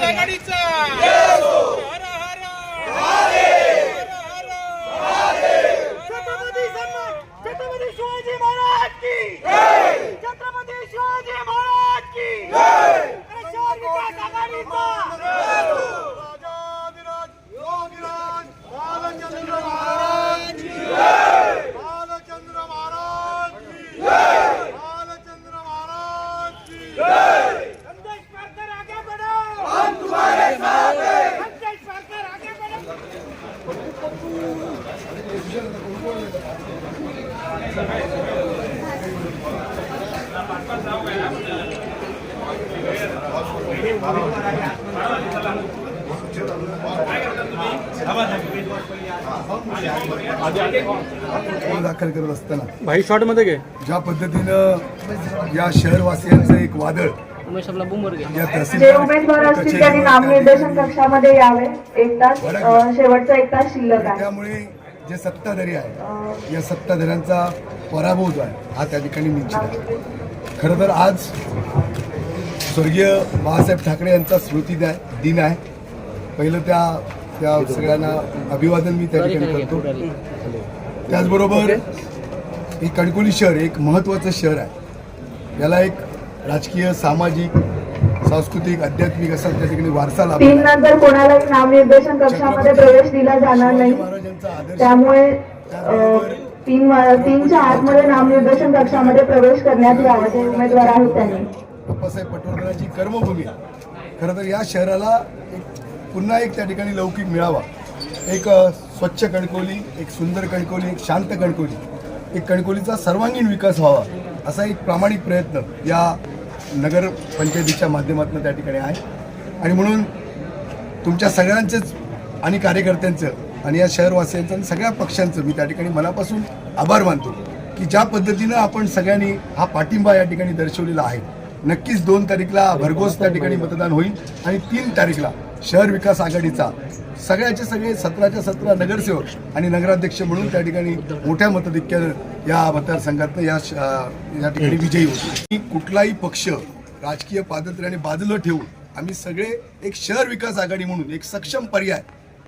आघाडीचा दाखल करत असताना भाई शॉर्टमध्ये घे. ज्या पद्धतीनं या शहरवासियांचं एक वादळ जे उमेदवार असतील त्यांनी त्या नामनिर्देशन कक्षामध्ये यावे. एक तास शेवटचा एक तास शिल्लक आहे. त्यामुळे जे सत्ताधारी आहे या सत्ताधाऱ्यांचा पराभव जो आहे हा त्या ठिकाणी निश्चित आहे. खरं तर आज स्वर्गीय बाळासाहेब ठाकरे यांचा स्मृती दिन आहे. पहिलं त्या त्या सगळ्यांना अभिवादन मी त्या ठिकाणी करतो. त्याचबरोबर हे कणकोली शहर एक महत्त्वाचं शहर आहे. याला एक राजकीय सामाजिक सांस्कृतिक आध्यात्मिक असा त्या ठिकाणी वारसा तीन लाभला नंतर कोणालाही नामनिर्देशन कक्षामध्ये प्रवेश दिला जाणार नाही त्यामुळे तीन तीनच्या आतमध्ये नामनिर्देशन कक्षामध्ये प्रवेश करण्यात यावा जे उमेदवार आहेत त्यांनी. अप्पासाहेब पटवर्धनाची कर्मभूमी. खरं तर या शहराला एक पुन्हा एक त्या ठिकाणी लौकिक मिळावा. एक स्वच्छ कणकोली एक सुंदर कणकोली एक शांत कणकोली एक कणकोलीचा सर्वांगीण विकास व्हावा असा एक प्रामाणिक प्रयत्न या नगर पंचायतीच्या माध्यमातून त्या ठिकाणी आहे. आणि म्हणून तुमच्या सगळ्यांचेच आणि कार्यकर्त्यांचं आणि या शहरवासियांचं आणि सगळ्या पक्षांचं मी त्या ठिकाणी मनापासून आभार मानतो की ज्या पद्धतीनं आपण सगळ्यांनी हा पाठिंबा या ठिकाणी दर्शवलेला आहे. नक्कीच दोन तारीखला भरघोस त्या ठिकाणी मतदान होईल आणि तीन तारीखला शहर विकास आघाडीचा सगळ्याचे सगळे सतराच्या सतरा नगरसेवक आणि नगराध्यक्ष म्हणून त्या ठिकाणी मोठ्या मतधिक्यानं या मतदारसंघातनं या श- या ठिकाणी विजयी होतो. कुठलाही पक्ष राजकीय पादत्र्याने बाजूला ठेवून आम्ही सगळे एक शहर विकास आघाडी म्हणून एक सक्षम पर्याय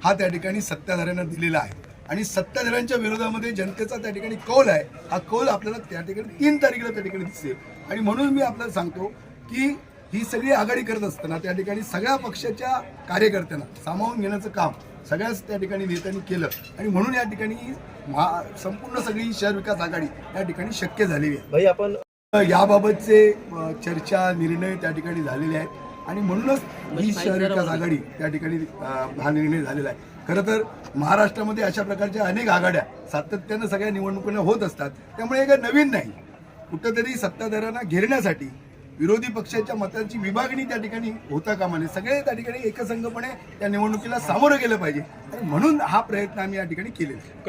हा त्या ठिकाणी सत्ताधाऱ्यांना दिलेला आहे. आणि सत्ताधाऱ्यांच्या विरोधामध्ये जनतेचा त्या ठिकाणी कौल आहे. हा कौल आपल्याला त्या ठिकाणी तीन तारखेला त्या ठिकाणी दिसेल आणि म्हणून मी आपल्याला सांगतो की ही सगळी आघाडी करत असताना त्या ठिकाणी सगळ्या पक्षाच्या कार्यकर्त्यांना सामावून घेण्याचं काम सगळ्याच त्या ठिकाणी नेत्यांनी केलं. आणि म्हणून या ठिकाणी महा संपूर्ण सगळी शहर विकास आघाडी या ठिकाणी शक्य झालेली आहे. भाई आपण याबाबतचे चर्चा निर्णय त्या ठिकाणी झालेले आहेत. आणि म्हणूनच ही शहर विकास आघाडी त्या ठिकाणी हा निर्णय झालेला आहे. खरं तर महाराष्ट्रामध्ये अशा प्रकारच्या अनेक आघाड्या सातत्यानं सगळ्या निवडणुकांना होत असतात. त्यामुळे हे काही नवीन नाही. कुठंतरी सत्ताधाऱ्यांना घेरण्यासाठी विरोधी पक्षाच्या मतांची विभागणी त्या ठिकाणी होता कामा नये. सगळे त्या ठिकाणी एकसंघपणे त्या निवडणुकीला सामोरं गेलं पाहिजे. म्हणून हा प्रयत्न आम्ही या ठिकाणी केलेला